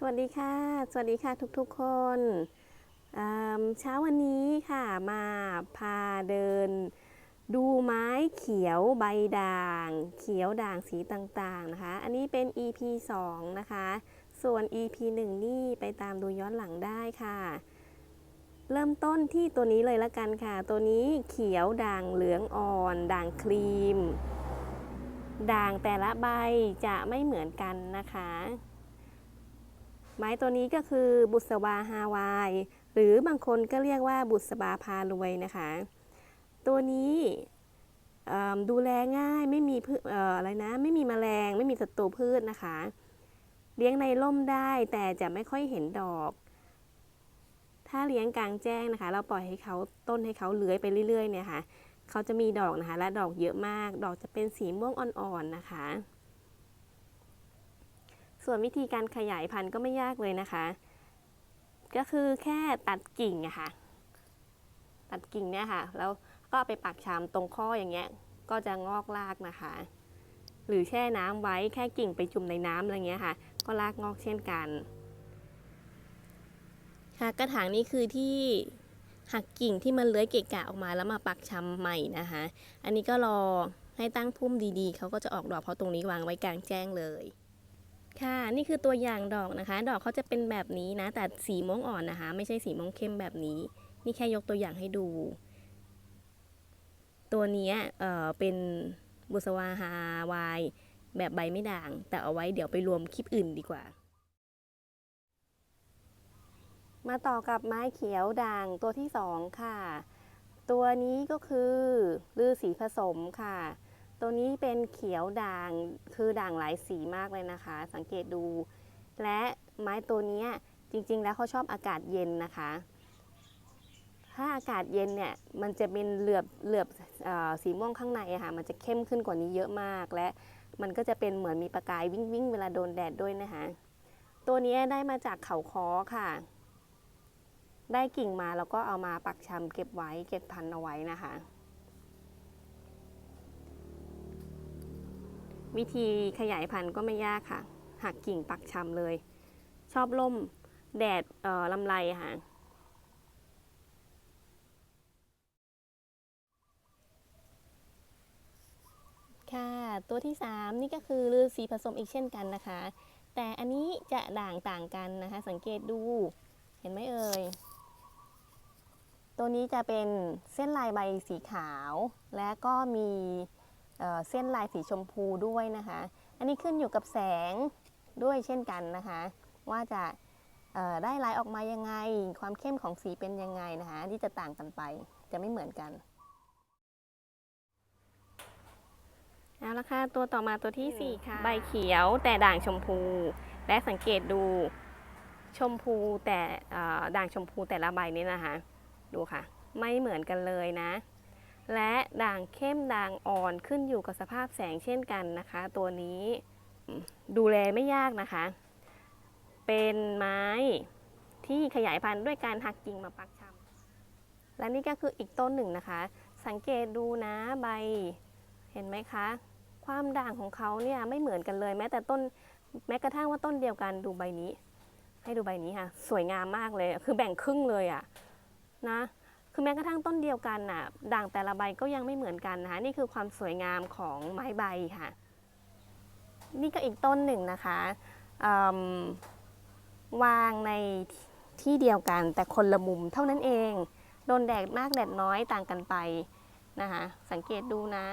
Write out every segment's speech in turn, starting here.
สวัสดีค่ะ สวัสดีค่ะทุกๆคนเช้าวันนี้ค่ะมาพาเดิน ดูไม้เขียวใบด่าง เขียวด่างสีต่างๆนะคะ อันนี้เป็น EP 2 นะคะ ส่วน EP 1 นี่ไปตามดูย้อนหลังได้ค่ะ เริ่มต้นที่ตัวนี้เลยละกันค่ะ ตัวนี้เขียวด่างเหลืองอ่อน ด่างครีม ด่างแต่ละใบจะไม่เหมือนกันนะคะ ไม้ตัวนี้ก็คือบุษบาฮาวาย หรือบางคนก็เรียกว่าบุษบาพารวยนะคะ ตัวนี้ดูแลง่ายไม่มีพืชอออะไรนะ ไม่มีแมลง ไม่มีศัตรูพืชนะคะ เลี้ยงในร่มได้แต่จะไม่ค่อยเห็นดอก ถ้าเลี้ยงกลางแจ้งนะคะ เราปล่อยให้เขาต้นให้เขาเลื้อยไปเรื่อยๆเนี่ยค่ะ เขาจะมีดอกนะคะ และดอกเยอะมาก ดอกจะเป็นสีม่วงอ่อนๆนะคะ ส่วนวิธีการขยายพันธุ์ก็ไม่ยากเลยนะคะ ก็คือแค่ตัดกิ่งอะค่ะ ตัดกิ่งเนี่ยค่ะ แล้วก็ไปปักชามตรงข้ออย่างเงี้ย ก็จะงอกรากนะคะ หรือแช่น้ำไว้แค่กิ่งไปจุ่มในน้ำอะไรเงี้ยค่ะ ก็รากงอกเช่นกัน ค่ะกระถางนี้คือที่หักกิ่งที่มันเลื้อยเกะกะออกมาแล้วมาปักชำใหม่นะคะ อันนี้ก็รอให้ตั้งพุ่มดีๆ เขาก็จะออกดอกเพราะตรงนี้วางไว้กลางแจ้งเลย ค่ะนี่คือตัวอย่างดอกนะคะ ดอกเขาจะเป็นแบบนี้นะ แต่สีม่วงอ่อนนะคะ ไม่ใช่สีม่วงเข้มแบบนี้ นี่แค่ยกตัวอย่างให้ดู ตัวนี้เอ่อเป็นบุษวาฮาวายแบบใบไม่ด่าง แต่เอาไว้เดี๋ยวไปรวมคลิปอื่นดีกว่า มาต่อกับไม้เขียวด่างตัวที่สองค่ะ ตัวนี้ก็คือลือสีผสมค่ะ ตัวนี้เป็นเขียวด่างคือด่างหลายสีมากเลยนะคะ สังเกตดู และไม้ตัวนี้จริง ๆ แล้วเขาชอบอากาศเย็นนะคะ ถ้าอากาศเย็นเนี่ยมันจะเป็นเหลือบเหลือบอสีม่วงข้างในอะค่ะมันจะเข้มขึ้นกว่านี้เยอะมาก และมันก็จะเป็นเหมือนมีประกายวิ่งวิ่งเวลาโดนแดดด้วยนะคะ ตัวนี้ได้มาจากเขาคอค่ะ ได้กิ่งมาแล้วก็เอามาปักชำเก็บไว้เก็บพันเอาไว้นะคะ วิธีขยายพันธุ์ก็ไม่ยากค่ะ หักกิ่งปักชำเลย ชอบล่มแดดลำไรค่ะ ค่ะ ตัวที่ 3 นี่ก็คือลือสีผสมอีกเช่นกันนะคะ แต่อันนี้จะด่างต่างกันนะคะ สังเกตดูเห็นไหมเอ่ย ตัวนี้จะเป็นเส้นลายใบสีขาว และก็มี เอ่อเส้นลายสีชมพูด้วยนะคะ อันนี้ขึ้นอยู่กับแสงด้วยเช่นกันนะคะ ว่าจะเอ่อได้ลายออกมายังไง ความเข้มของสีเป็นยังไงนะคะ ที่จะต่างกันไปจะไม่เหมือนกันเอาละค่ะตัวต่อมาตัวที่ 4 ค่ะ ใบเขียวแต่ด่างชมพู และสังเกตดูชมพูแต่เอ่อด่างชมพูแต่ละใบนี้นะคะ ดูค่ะ ไม่เหมือนกันเลยนะ และด่างเข้มด่างอ่อนขึ้นอยู่กับสภาพแสงเช่นกันนะคะ ตัวนี้ดูแลไม่ยากนะคะ เป็นไม้ที่ขยายพันธุ์ด้วยการหักกิ่งมาปักชำและนี่ก็คืออีกต้นหนึ่งนะคะ สังเกตดูนะใบเห็นไหมคะ ความด่างของเขาเนี่ยไม่เหมือนกันเลย แม้แต่ต้นแม้กระทั่งว่าต้นเดียวกันดูใบนี้ ให้ดูใบนี้ค่ะ สวยงามมากเลยคือแบ่งครึ่งเลยอะนะ คือแม้กระทั่งต้นเดียวกันน่ะ ด่างแต่ละใบก็ยังไม่เหมือนกันนะคะ นี่คือความสวยงามของไม้ใบค่ะ นี่ก็อีกต้นหนึ่งนะคะวางในที่เดียวกันแต่คนละมุมเท่านั้นเอง โดนแดดมากแดดน้อยต่างกันไปนะคะ สังเกตดูนะ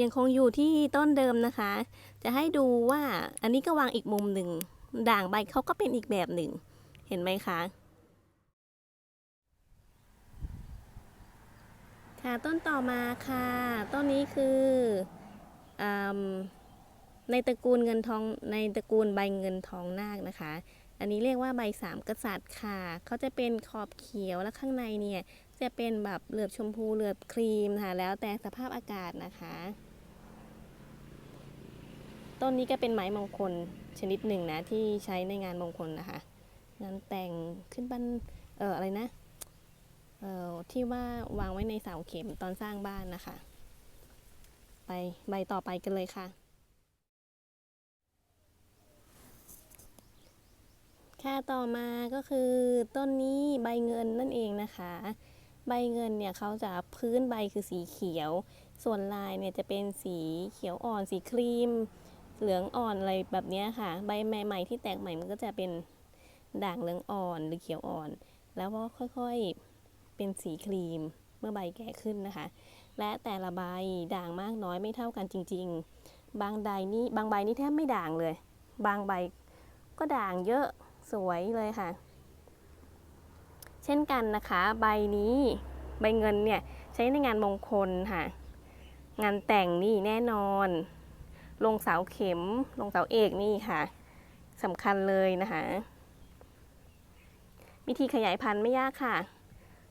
ยังคงอยู่ที่ต้นเดิมนะคะ จะให้ดูว่าอันนี้ก็วางอีกมุมหนึ่ง ด่างใบเขาก็เป็นอีกแบบหนึ่ง ห็นไหมคะค่ะต้นต่อมาค่ะ ต้นนี้คืออในตระกูลเงินทองในตระกูลใบเงินทองนาคนะคะ อันนี้เรียกว่าใบสามกษัตริย์ค่ะ เขาจะเป็นขอบเขียวและข้างในเนี่ยจะเป็นแบบเหลือบชมพูเหลือบครีมค่ะแล้วแต่สภาพอากาศนะคะ ต้นนี้ก็เป็นไม้มงคลชนิดหนึ่งนะที่ใช้ในงานมงคลนะคะ งานแต่งขึ้นบ้านเอออะไรนะเออที่ว่าวางไว้ในเสาเข็มตอนสร้างบ้านนะคะ ไปใบต่อไปกันเลยค่ะ ค่ะต่อมาก็คือต้นนี้ใบเงินนั่นเองนะคะ ใบเงินเนี่ยเขาจะพื้นใบคือสีเขียว ส่วนลายเนี่ยจะเป็นสีเขียวอ่อนสีครีม เหลืองอ่อนอะไรแบบนี้ค่ะ ใบใหม่ ๆ ที่แตกใหม่มันก็จะเป็น ด่างเหลืองอ่อนหรือเขียวอ่อน แล้วก็ค่อยๆเป็นสีครีมเมื่อใบแก่ขึ้นนะคะ และแต่ละใบด่างมากน้อยไม่เท่ากันจริง ๆ บางใบนี่บางใบนี่แทบไม่ด่างเลย บางใบก็ด่างเยอะสวยเลยค่ะ เช่นกันนะคะ ใบนี้ใบเงินเนี่ยใช้ในงานมงคลค่ะ งานแต่งนี่แน่นอน ลงเสาเข็ม ลงเสาเอกนี่ค่ะสำคัญเลยนะคะ วิธีขยายพันธุ์ไม่ยากค่ะ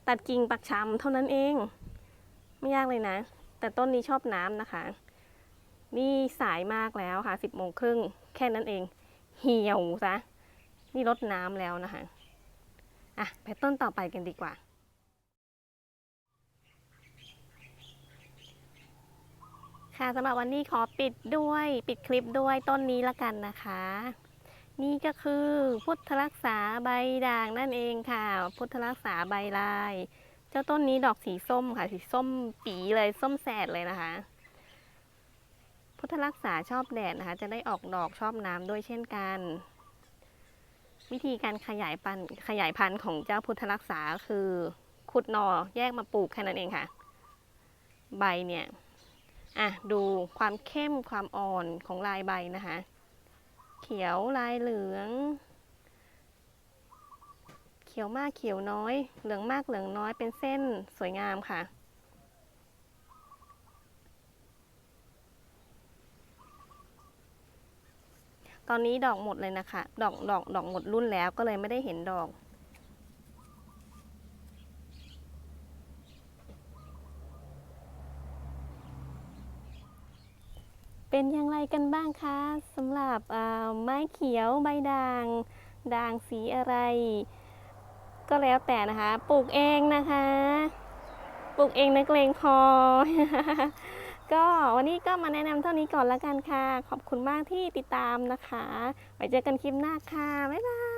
ตัดกิ่งปักชำเท่านั้นเอง ไม่ยากเลยนะ แต่ต้นนี้ชอบน้ำนะคะ นี่สายมากแล้วค่ะสิบโมงครึ่งแค่นั้นเอง เหี่ยวซะ นี่ลดน้ำแล้วนะคะ อะ ไปต้นต่อไปกันดีกว่าค่ะสำหรับวันนี้ขอปิดด้วยปิดคลิปด้วยต้นนี้ละกันนะคะ นี่ก็คือพุทธรักษาใบด่างนั่นเองค่ะ พุทธรักษาใบลาย เจ้าต้นนี้ดอกสีส้มค่ะ สีส้มปีเลยส้มแสดเลยนะคะ พุทธรักษาชอบแดดนะคะ จะได้ออกดอกชอบน้ำด้วยเช่นกัน วิธีการขยายพันธุ์ขยายพันธุ์ของเจ้าพุทธรักษาคือขุดนอแยกมาปลูกแค่นั้นเองค่ะ ใบเนี่ยอะดูความเข้มความอ่อนของลายใบนะคะ เขียวลายเหลือง เขียวมากเขียวน้อย เหลืองมากเหลืองน้อยเป็นเส้นสวยงามค่ะ ตอนนี้ดอกหมดเลยนะคะ ดอกดอกดอกหมดรุ่นแล้วก็เลยไม่ได้เห็นดอก เป็นอย่างไรกันบ้างคะสำหรับไม้เขียวใบด่างด่างสีอะไร ก็แล้วแต่นะคะปลูกเองนะคะปลูกเองนักเลงพอ ก็วันนี้ก็มาแนะนำเท่านี้ก่อนละกันค่ะ ขอบคุณมากที่ติดตามนะคะ ไว้เจอกันคลิปหน้าค่ะ บ๊ายบาย